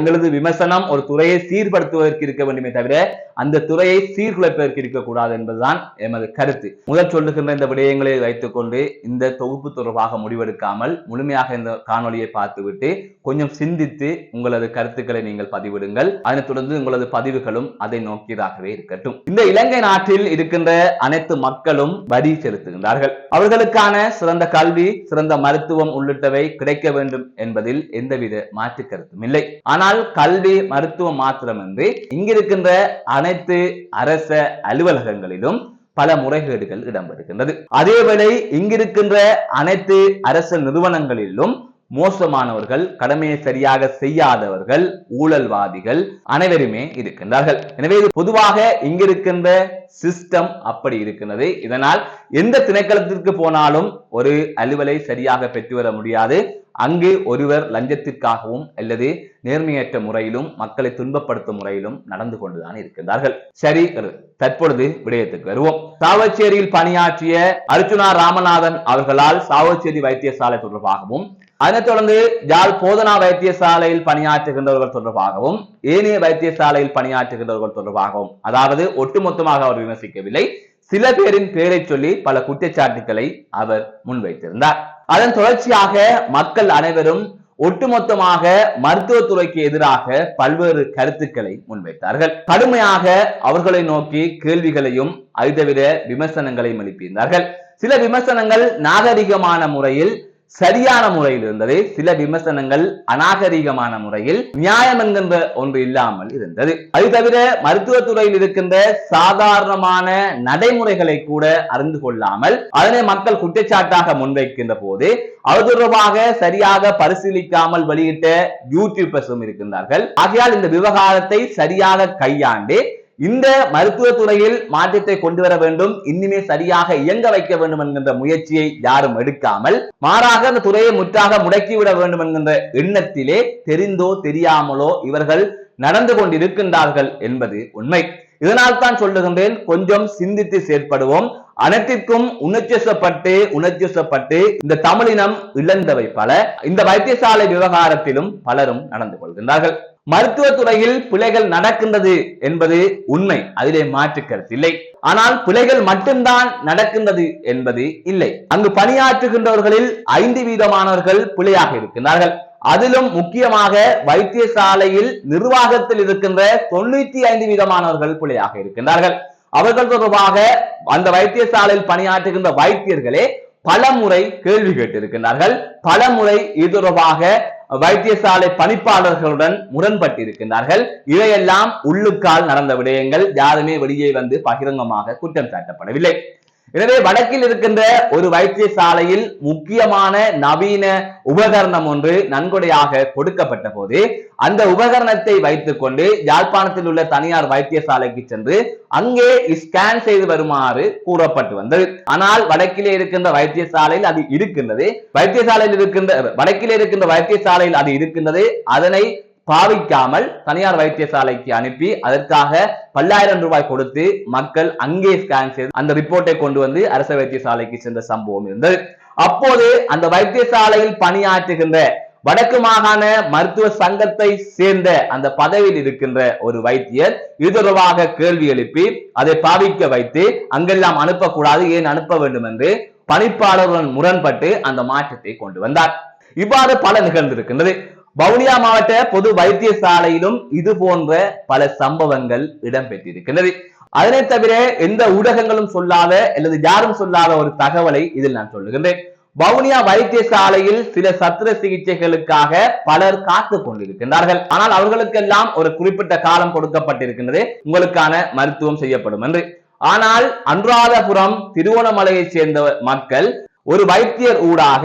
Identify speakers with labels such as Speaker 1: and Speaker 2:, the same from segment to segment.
Speaker 1: எங்களது விமர்சனம் ஒரு துறையை சீர்படுத்துவதற்கு இருக்க வேண்டுமே தவிர அந்த துறையை சீர்குலைப்பதற்கு இருக்கக்கூடாது என்பதுதான் எமது கருத்து. முதல் சொல்லுகின்ற இந்த விடயங்களை வைத்துக்கொண்டு இந்த தொகுப்பு தொடர்பாக முடிவெடுக்காமல் முழுமையாக இந்த காணொலியை பார்த்துவிட்டு கொஞ்சம் சிந்தித்து உங்களது கருத்துக்களை நீங்கள் பதிவிடுங்கள். அதனைத் தொடர்ந்து உங்களது பதிவுகளும் அதை நோக்கியதாகவே இருக்கட்டும். இந்த இலங்கை நாட்டில் இருக்கின்ற அனைத்து மக்களும் வரி செலுத்துகின்றார்கள். அவர்களுக்கான சிறந்த கல்வி சிறந்த மருத்துவம் உள்ளிட்டவை கிடைக்க வேண்டும் என்பதில் எந்தவித மாற்று கருத்தும் இல்லை. ஆனால் கல்வி மருத்துவம் மாத்திரமின்றி இங்கிருக்கின்ற அனைத்து அரச அலுவலகங்களிலும் பல முறைகேடுகள் இடம்பெறுகின்றது. அதேவேளை இங்கிருக்கின்ற அனைத்து அரசு நிறுவனங்களிலும் மோசமானவர்கள் கடமையை சரியாக செய்யாதவர்கள் ஊழல்வாதிகள் அனைவருமே இருக்கின்றார்கள். எனவே இது பொதுவாக இங்கிருக்கின்ற சிஸ்டம் அப்படி இருக்கின்றது. இதனால் எந்த திணைக்களத்திற்கு போனாலும் ஒரு அலுவலை சரியாக பெற்று வர முடியாது. அங்கு ஒருவர் லஞ்சத்திற்காகவும் அல்லது நேர்மையற்ற முறையிலும் மக்களை துன்பப்படுத்தும் முறையிலும் நடந்து கொண்டுதான் இருக்கின்றார்கள். சரி தற்பொழுது விடயத்துக்கு வருவோம். சாவச்சேரியில் பணியாற்றிய அர்ஜுனா ராமநாதன் அவர்களால் சாவச்சேரி வைத்தியசாலை தொடர்பாகவும் அதனைத் தொடர்ந்து ஜால் போதனா வைத்தியசாலையில் பணியாற்றுகின்றவர்கள் தொடர்பாகவும் ஏனைய வைத்தியசாலையில் பணியாற்றுகின்றவர்கள் தொடர்பாகவும் அதாவது ஒட்டுமொத்தமாக அவர் விமர்சிக்கவில்லை. சில பேரின் பெயரை சொல்லி பல குற்றச்சாட்டுகளை அவர் முன்வைத்திருந்தார். அதன் தொடர்ச்சியாக மக்கள் அனைவரும் ஒட்டுமொத்தமாக மருத்துவத்துறைக்கு எதிராக பல்வேறு கருத்துக்களை முன்வைத்தார்கள். கடுமையாக அவர்களை நோக்கி கேள்விகளையும் அதை தவிர விமர்சனங்களையும் எழுப்பியிருந்தார்கள். சில விமர்சனங்கள் நாகரிகமான முறையில் சரியான முறையில் இருந்தது. சில விமர்சனங்கள் அநாகரிகமான முறையில் நியாயம் என்கின்ற ஒன்று இல்லாமல் இருந்தது. அது தவிர மருத்துவத்துறையில் இருக்கின்ற சாதாரணமான நடைமுறைகளை கூட அறிந்து கொள்ளாமல் அதனை மக்கள் குற்றச்சாட்டாக முன்வைக்கின்ற போது அது தொடர்பாக சரியாக பரிசீலிக்காமல் வெளியிட்ட யூடியூபர்ஸும் இருக்கின்றார்கள். ஆகையால் இந்த விவகாரத்தை சரியாக கையாண்டு இந்த மருத்துவ துறையில் மாற்றத்தை கொண்டு வர வேண்டும் இன்னுமே சரியாக இயங்க வைக்க வேண்டும் என்கின்ற முயற்சியை யாரும் எடுக்காமல் மாறாக அந்த துறையை முற்றாக முடக்கிவிட வேண்டும் என்கின்ற எண்ணத்திலே தெரிந்தோ தெரியாமலோ இவர்கள் நடந்து கொண்டிருக்கின்றார்கள் என்பது உண்மை. இதனால் தான் சொல்லுகின்றேன் கொஞ்சம் சிந்தித்து செயற்படுவோம். அனைத்திற்கும் உணர்ச்சிசப்பட்டு உணர்ச்சிசப்பட்டு இந்த தமிழினம் இழந்தவை பல. இந்த வைத்தியசாலை விவகாரத்திலும் பலரும் நடந்து கொள்கின்றார்கள். மருத்துவ துறையில் பிழைகள் நடக்கின்றது என்பது உண்மை. அதிலே மாற்று கருத்து இல்லை. ஆனால் பிழைகள் மட்டும்தான் நடக்கின்றது என்பது இல்லை. அங்கு பணியாற்றுகின்றவர்களில் ஐந்து வீதமானவர்கள் பிழையாக இருக்கின்றார்கள். அதிலும் முக்கியமாக வைத்தியசாலையில் நிர்வாகத்தில் இருக்கின்ற தொண்ணூத்தி ஐந்து வீதமானவர்கள் பிழையாக இருக்கின்றார்கள். அவர்கள் தொடர்பாக அந்த வைத்தியசாலையில் பணியாற்றுகின்ற வைத்தியர்களே பல முறை கேள்வி கேட்டிருக்கின்றார்கள். பல முறை இது தொடர்பாக வைத்தியசாலை பணிப்பாளர்களுடன் முரண்பட்டிருக்கின்றார்கள். இவையெல்லாம் உள்ளுக்கால் நடந்த விடயங்கள் யாருமே வெளியே வந்து பகிரங்கமாக குற்றம் சாட்டப்படவில்லை. எனவே வடக்கில் இருக்கின்ற ஒரு வைத்தியசாலையில் முக்கியமான நவீன உபகரணம் ஒன்று நன்கொடையாக கொடுக்கப்பட்ட போது அந்த உபகரணத்தை வைத்துக் கொண்டு யாழ்ப்பாணத்தில் உள்ள தனியார் வைத்தியசாலைக்கு சென்று அங்கே ஸ்கேன் செய்து வருமாறு கூறப்பட்டு வந்தது. ஆனால் வடக்கிலே இருக்கின்ற வைத்தியசாலையில் அது இருக்கின்றது. வைத்தியசாலையில் இருக்கின்ற வடக்கிலே இருக்கின்ற வைத்தியசாலையில் அது இருக்கின்றது. அதனை பாவிக்காமல் தனியார் வைத்தியசாலைக்கு அனுப்பி அதற்காக பல்லாயிரம் ரூபாய் கொடுத்து மக்கள் அங்கே ஸ்கேன் செய்து அந்த ரிப்போர்ட்டை கொண்டு வந்து அரசு வைத்தியசாலைக்கு சென்ற சம்பவம் இருந்தது. அப்போது அந்த வைத்தியசாலையில் பணியாற்றுகின்ற வடக்கு மாகாண மருத்துவ சங்கத்தை சேர்ந்த அந்த பதவியில் இருக்கின்ற ஒரு வைத்தியர் இது தொடர்பாக கேள்வி எழுப்பி அதை பாவிக்க வைத்து அங்கெல்லாம் அனுப்பக்கூடாது ஏன் அனுப்ப வேண்டும் என்று பணிப்பாளருடன் முரண்பட்டு அந்த மாற்றத்தை கொண்டு வந்தார். இவ்வாறு பல நிகழ்ந்திருக்கின்றது. வவுனியா மாவட்ட பொது வைத்தியசாலையிலும் இது போன்ற பல சம்பவங்கள் இடம்பெற்றிருக்கின்றது. அதனை தவிர எந்த ஊடகங்களும் சொல்லாத அல்லது யாரும் சொல்லாத ஒரு தகவலை இதில் நான் சொல்லுகின்றேன். வவுனியா வைத்தியசாலையில் சில சத்திர சிகிச்சைகளுக்காக பலர் காத்துக் கொண்டிருக்கின்றார்கள். ஆனால் அவர்களுக்கெல்லாம் ஒரு குறிப்பிட்ட காலம் கொடுக்கப்பட்டிருக்கின்றது. உங்களுக்கான மருத்துவம் செய்யப்படும் என்று. ஆனால் அன்றாதபுரம் திருவோணமலையைச் சேர்ந்த மக்கள் ஒரு வைத்தியர் ஊடாக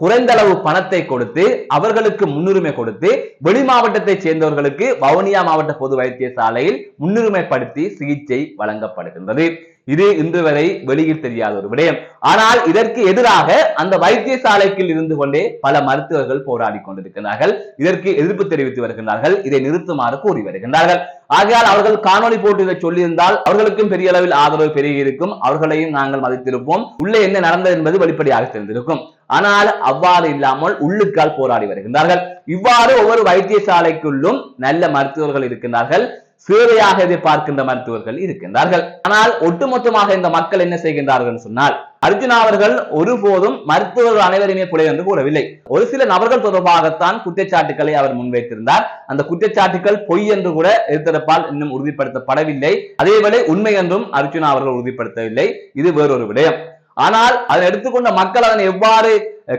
Speaker 1: குறைந்த அளவு பணத்தை கொடுத்து அவர்களுக்கு முன்னுரிமை கொடுத்து வெளி மாவட்டத்தை சேர்ந்தவர்களுக்கு வவுனியா மாவட்ட பொது வைத்தியசாலையில் முன்னுரிமைப்படுத்தி சிகிச்சை வழங்கப்படுகின்றது. இது இன்று வரை வெளியில் தெரியாத ஒரு விடயம். ஆனால் இதற்கு எதிராக அந்த வைத்தியசாலைக்குள் இருந்து கொண்டே பல மருத்துவர்கள் போராடி கொண்டிருக்கிறார்கள் இதற்கு எதிர்ப்பு தெரிவித்து வருகின்றார்கள். இதை நிறுத்துமாறு கூறி வருகின்றார்கள். ஆகையால் அவர்கள் காணொலி போட்டு இதை சொல்லியிருந்தால் அவர்களுக்கும் பெரிய அளவில் ஆதரவு பெருகி இருக்கும் அவர்களையும் நாங்கள் மதித்திருப்போம். உள்ளே என்ன நடந்தது என்பது வெளிப்படையாக தெரிந்திருக்கும். ஆனால் அவ்வாறு இல்லாமல் உள்ளுக்கால் போராடி வருகின்றார்கள். இவ்வாறு ஒவ்வொரு வைத்தியசாலைக்குள்ளும் நல்ல மருத்துவர்கள் இருக்கின்றார்கள். சேவையாக எதிர்பார்க்கின்ற மருத்துவர்கள் இருக்கின்றார்கள். ஆனால் ஒட்டுமொத்தமாக இந்த மக்கள் என்ன செய்கின்றார்கள் சொன்னால் அர்ஜுனா அவர்கள் ஒருபோதும் மருத்துவர்கள் அனைவருமே பிழை என்று கூறவில்லை. ஒரு சில நபர்கள் தொடர்பாகத்தான் குற்றச்சாட்டுகளை அவர் முன்வைத்திருந்தார். அந்த குற்றச்சாட்டுகள் பொய் என்று கூட எதிர்த்தரப்பால் இன்னும் உறுதிப்படுத்தப்படவில்லை. அதேவேளை உண்மை என்றும் அர்ஜுனா அவர்கள் உறுதிப்படுத்தவில்லை. இது வேறொரு விடயம். ஆனால் அதை எடுத்துக்கொண்ட மக்கள் அதனை எவ்வாறு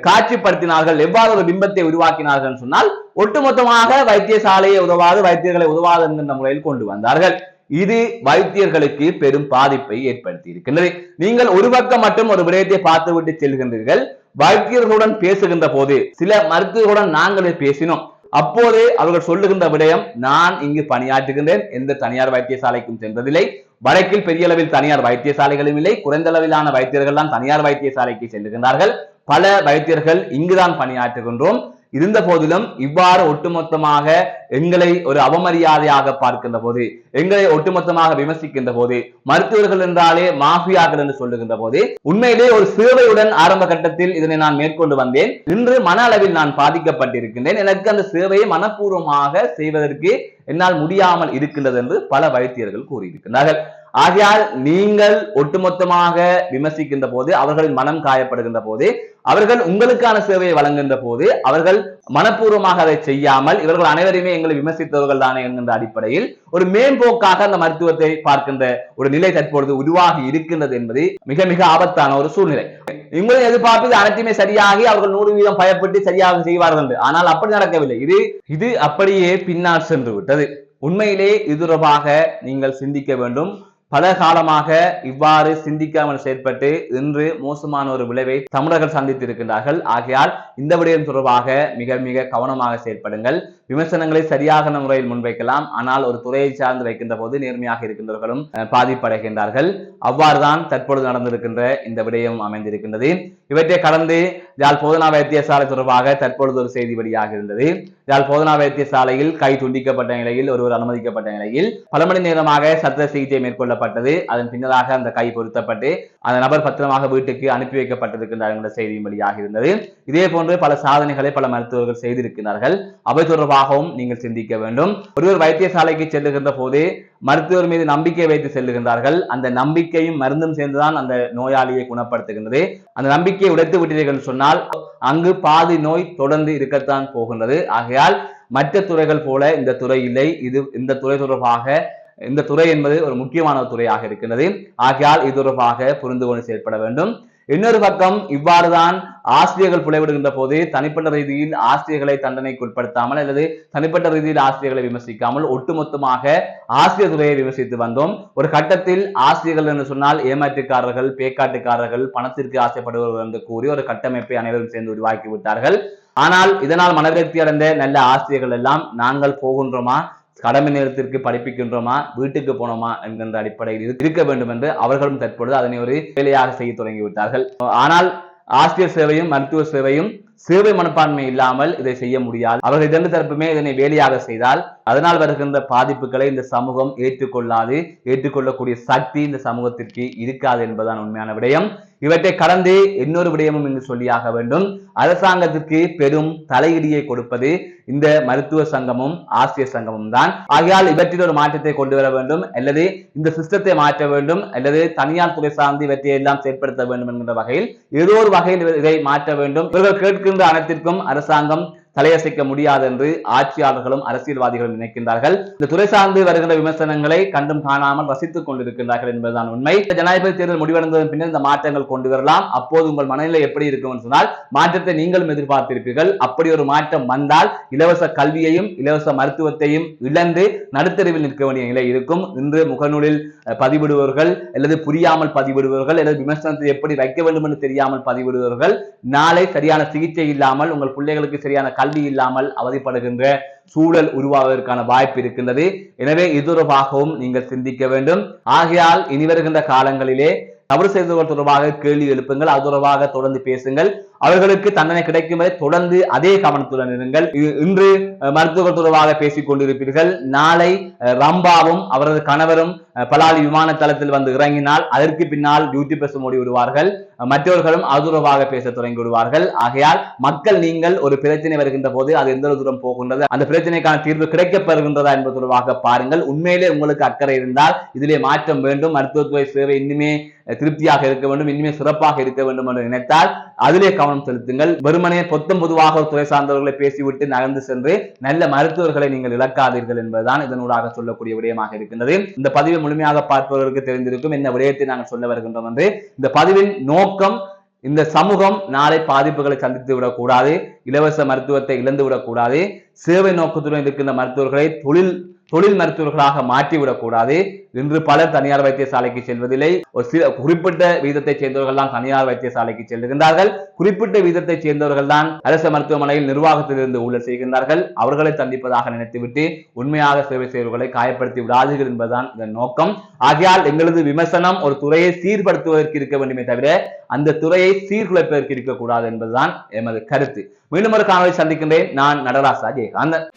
Speaker 1: காட்சிப்படுத்தினார்கள் எவ்வாறு ஒரு பிம்பத்தை உருவாக்கினார்கள் சொன்னால் ஒட்டுமொத்தமாக வைத்தியசாலையை உதவாது வைத்தியர்களை உதவாது என்கின்ற முறையில் கொண்டு வந்தார்கள். இது வைத்தியர்களுக்கு பெரும் பாதிப்பை ஏற்படுத்தி இருக்கின்றது. நீங்கள் ஒரு பக்கம் மட்டும் ஒரு விடயத்தை பார்த்துவிட்டு செல்கின்றீர்கள். வைத்தியர்களுடன் பேசுகின்ற போது சில மருத்துவர்களுடன் நாங்களே பேசினோம். அப்போதே அவர்கள் சொல்லுகின்ற விடயம் நான் இங்கு பணியாற்றுகின்றேன். எந்த தனியார் வைத்தியசாலைக்கும் சென்றதில்லை. வடக்கில் பெரிய அளவில் தனியார் வைத்தியசாலைகளும் இல்லை. குறைந்த அளவிலான வைத்தியர்கள் தான் தனியார் வைத்தியசாலைக்கு செல்லுகின்றார்கள். பல வைத்தியர்கள் இங்குதான் பணியாற்றுகின்றோம். இருந்த போதிலும் இவ்வாறு ஒட்டுமொத்தமாக எங்களை ஒரு அவமரியாதையாக பார்க்கின்ற போது எங்களை ஒட்டுமொத்தமாக விமர்சிக்கின்ற போது மருத்துவர்கள் என்றாலே மாஃபியாக்கள் என்று சொல்லுகின்ற போது உண்மையிலே ஒரு சேவையுடன் ஆரம்ப கட்டத்தில் இதனை நான் மேற்கொண்டு வந்தேன். இன்று மன அளவில் நான் பாதிக்கப்பட்டிருக்கின்றேன். எனக்கு அந்த சேவையை மனப்பூர்வமாக செய்வதற்கு என்னால் முடியாமல் இருக்கின்றது என்று பல வைத்தியர்கள் கூறியிருக்கிறார்கள் ஆகையால் நீங்கள் ஒட்டுமொத்தமாக விமர்சிக்கின்ற போது அவர்களின் மனம் காயப்படுகின்ற போது அவர்கள் உங்களுக்கான சேவையை வழங்குகின்ற போது அவர்கள் மனப்பூர்வமாக அதை செய்யாமல் இவர்கள் அனைவரையுமே எங்களை விமர்சித்தவர்கள் தானே என்கின்ற அடிப்படையில் ஒரு மேம்போக்காக அந்த மருத்துவத்தை பார்க்கின்ற ஒரு நிலை தற்பொழுது உருவாகி இருக்கின்றது என்பது மிக மிக ஆபத்தான ஒரு சூழ்நிலை. உங்களை எதிர்பார்ப்பது அனைத்துமே சரியாகி அவர்கள் நூறு வீதம் பயப்பட்டு சரியாக செய்வார்கள் என்று. ஆனால் அப்படி நடக்கவில்லை. இது இது அப்படியே பின்னால் சென்று விட்டது. உண்மையிலே இது தொடர்பாக நீங்கள் சிந்திக்க வேண்டும். பல காலமாக இவ்வாறு சிந்திக்காமல் செயற்பட்டு இன்று மோசமான ஒரு விளைவை தமிழர்கள் சந்தித்து இருக்கின்றார்கள் ஆகையால் இந்த விடயம் தொடர்பாக மிக மிக கவனமாக செயற்படுங்கள் விமர்சனங்களை சரியாக முறையில் முன்வைக்கலாம். ஆனால் ஒரு துறையை சார்ந்து வைக்கின்ற போது நேர்மையாக இருக்கின்றவர்களும் பாதிப்படைகின்றார்கள். அவ்வாறுதான் தற்பொழுது நடந்திருக்கின்ற இந்த விடயம் அமைந்திருக்கின்றது. இவற்றை கடந்து யாழ் போதனா வைத்தியசாலை தொடர்பாக தற்பொழுது ஒரு செய்தி வெளியாக இருந்தது. யாழ் போதனா வைத்தியசாலையில் கை துண்டிக்கப்பட்ட நிலையில் ஒருவர் அனுமதிக்கப்பட்ட நிலையில் பல மணி நேரமாக சத்திர சிகிச்சை மேற்கொள்ளப்பட்டது. அதன் பின்னதாக அந்த கை பொருத்தப்பட்டு அந்த நபர் பத்திரமாக வீட்டுக்கு அனுப்பி வைக்கப்பட்டிருக்கின்றார் என்ற செய்தியும் வெளியாக இருந்தது. இதே போன்று பல சாதனைகளை பல மருத்துவர்கள் செய்திருக்கிறார்கள் அவை தொடர்பாகவும் நீங்கள் சிந்திக்க வேண்டும். ஒருவர் வைத்தியசாலைக்கு செல்லுகின்ற போது மருத்துவர் மீது நம்பிக்கை வைத்து செல்லுகின்றார்கள். அந்த நம்பிக்கையும் மருந்தும் சேர்ந்துதான் அந்த நோயாளியை குணப்படுத்துகின்றது. அந்த நம்பிக்கையை உடைத்து விட்டீர்கள் சொன்னால் அங்கு பாதி நோய் தொடர்ந்து இருக்கத்தான் போகின்றது. ஆகையால் மற்ற துறைகள் போல இந்த துறை இல்லை. இது இந்த துறை தொடர்பாக இந்த துறை என்பது ஒரு முக்கியமான துறையாக இருக்கின்றது. ஆகையால் இது தொடர்பாக புரிந்து கொண்டு செயற்பட வேண்டும். இன்னொரு பக்கம் இவ்வாறுதான் ஆசிரியர்கள் புலைவிடுகின்ற போது தனிப்பட்ட ரீதியில் ஆசிரியர்களை தண்டனைக்கு உட்படுத்தாமல் அல்லது தனிப்பட்ட ரீதியில் ஆசிரியர்களை விமர்சிக்காமல் ஒட்டுமொத்தமாக ஆசிரியர் துறையை விமர்சித்து வந்தோம். ஒரு கட்டத்தில் ஆசிரியர்கள் என்று சொன்னால் ஏமாற்றுக்காரர்கள் பேக்காட்டுக்காரர்கள் பணத்திற்கு ஆசைப்படுபவர்கள் என்று கூறி ஒரு கட்டமைப்பை அனைவரும் சேர்ந்து உருவாக்கி விட்டார்கள். ஆனால் இதனால் மனவிரக்தி அடைந்த நல்ல ஆசிரியர்கள் எல்லாம் நாங்கள் போகின்றோமா? கடமை நேரத்திற்கு படிப்பிக்கின்றோமா? வீட்டுக்கு போனோமா? என்கின்ற அடிப்படையில் இருக்க வேண்டும் என்று அவர்களும் தற்பொழுது அதனை ஒரு வேலையாக செய்ய தொடங்கிவிட்டார்கள். ஆனால் ஆசிரியர் சேவையும் மருத்துவ சேவையும் சேவை மனப்பான்மை இல்லாமல் இதை செய்ய முடியாது அவர்கள் இரண்டு தரப்புமே இதனை வேலையாக செய்தால் அதனால் வருகின்ற பாதிப்புகளை இந்த சமூகம் ஏற்றுக்கொள்ளாது ஏற்றுக்கொள்ளக்கூடிய சக்தி இந்த சமூகத்திற்கு இருக்காது என்பதுதான் உண்மையான விடயம். இவற்றை கடந்து இன்னொரு விடயமும் இங்கு சொல்லியாக வேண்டும். அரசாங்கத்திற்கு பெரும் தலையிடியை கொடுப்பது இந்த மருத்துவ சங்கமும் ஆசிரியர் சங்கமும் தான். ஆகையால் இவற்றில் ஒரு மாற்றத்தை கொண்டு வர வேண்டும். அல்லது இந்த சிஸ்டத்தை மாற்ற வேண்டும். அல்லது தனியார் துறை சார்ந்து இவற்றை எல்லாம் செயற்படுத்த வேண்டும் என்கின்ற வகையில் ஏதோ ஒரு வகையில் இதை மாற்ற வேண்டும். இவர்கள் கேட்கின்ற அனைத்திற்கும் அரசாங்கம் தலையசைக்க முடியாது என்று ஆட்சியாளர்களும் அரசியல்வாதிகளும் நினைக்கின்றார்கள். இந்த துறை சார்ந்து வருகின்ற விமர்சனங்களை கண்டும் காணாமல் ரசித்துக் கொண்டிருக்கின்றார்கள் என்பதுதான் உண்மை. ஜனாதிபதி தேர்தல் முடிவடைந்ததன் பின்னர் இந்த மாற்றங்கள் கொண்டு வரலாம். அப்போது உங்கள் மனநிலை எப்படி இருக்கும் சொன்னால் மாற்றத்தை நீங்களும் எதிர்பார்த்திருப்பீர்கள். அப்படி ஒரு மாற்றம் வந்தால் இலவச கல்வியையும் இலவச மருத்துவத்தையும் இழந்து நடுத்தருவில் நிற்க வேண்டிய நிலை இருக்கும். இன்று முகநூலில் பதிவிடுவர்கள் பதிவிடுபவர்கள் அல்லது புரியாமல் பதிவிடுபவர்கள் அல்லது விமர்சனத்தை எப்படி வைக்க வேண்டும் என்று தெரியாமல் பதிவிடுவர்கள் நாளை சரியான சிகிச்சை இல்லாமல் உங்கள் பிள்ளைகளுக்கு சரியான கல்வி கல்வி இல்லாமல் அவதிப்படுகின்ற சூழல் உருவாவதற்கான வாய்ப்பு இருக்கின்றது. எனவே இது தொடர்பாகவும் நீங்கள் சிந்திக்க வேண்டும். ஆகையால் இனி வருகின்ற காலங்களிலே தவறு செய்தவர்கள் தொடர்பாக கேள்வி எழுப்புங்கள். அது தொடர்பாக தொடர்ந்து பேசுங்கள். அவர்களுக்கு தண்டனை கிடைக்கும் வரை தொடர்ந்து அதே கவனத்துடன் இருங்கள். இன்று அஹ், தொடர்பாக பேசிக் கொண்டிருப்பீர்கள். நாளை ரம்பாவும் அவரது கணவரும் பலாலி விமான தளத்தில் வந்து இறங்கினால் அதற்கு பின்னால் டியூட்டி பஸ் மூடி விடுவார்கள். மற்றவர்களும் அதுரவாக பேச தொடங்கி விடுவார்கள். ஆகையால் மக்கள் நீங்கள் ஒரு பிரச்சனை வருகின்ற போது அது எந்த தூரம் போகின்றது அந்த பிரச்சனைக்கான தீர்வு கிடைக்கப்படுகின்றதா என்பது தொடர்பாக பாருங்கள். உண்மையிலே உங்களுக்கு அக்கறை இருந்தால் இதிலே மாற்றம் வேண்டும். மருத்துவத்துறை சேவை இன்னுமே திருப்தியாக இருக்க வேண்டும். இன்னுமே சிறப்பாக இருக்க வேண்டும் என்று நினைத்தால் அதிலே கவனம் கவனம் செலுத்துங்கள். வெறுமனே பொத்தம் பொதுவாக துறை சார்ந்தவர்களை பேசிவிட்டு நகர்ந்து சென்று நல்ல மருத்துவர்களை நீங்கள் இழக்காதீர்கள் என்பதுதான் இதனூடாக சொல்லக்கூடிய விடயமாக இருக்கின்றது. இந்த பதிவை முழுமையாக பார்ப்பவர்களுக்கு தெரிந்திருக்கும் என்ன விடயத்தை நாங்கள் சொல்ல வருகின்றோம் என்று. இந்த பதிவின் நோக்கம் இந்த சமூகம் நாளை பாதிப்புகளை சந்தித்து விடக்கூடாது. இலவச மருத்துவத்தை இழந்து விடக்கூடாது. சேவை நோக்கத்துடன் இருக்கின்ற மருத்துவர்களை தொழில் தொழில் மருத்துவர்களாக மாற்றிவிடக்கூடாது இன்று பலர் தனியார் வைத்தியசாலைக்கு செல்வதில்லை. ஒரு சில குறிப்பிட்ட வீதத்தை சேர்ந்தவர்கள் தான் தனியார் வைத்தியசாலைக்கு செல்கின்றார்கள். குறிப்பிட்ட வீதத்தை சேர்ந்தவர்கள் தான் அரசு மருத்துவமனையில் நிர்வாகத்திலிருந்து ஊழல் செய்கின்றார்கள். அவர்களை தந்திப்பதாக நினைத்துவிட்டு உண்மையாக சேவை செய்வர்களை காயப்படுத்தி விடாதீர்கள் என்பதுதான் இதன் நோக்கம். ஆகையால் எங்களது விமர்சனம் ஒரு துறையை சீர்படுத்துவதற்கு இருக்க வேண்டுமே தவிர அந்த துறையை சீர்குலைப்பதற்கு இருக்கக்கூடாது என்பதுதான் எமது கருத்து. மீண்டும் ஒரு காணொலி சந்திக்கின்றேன். நான் நடராசா ஜெயகாந்தன்.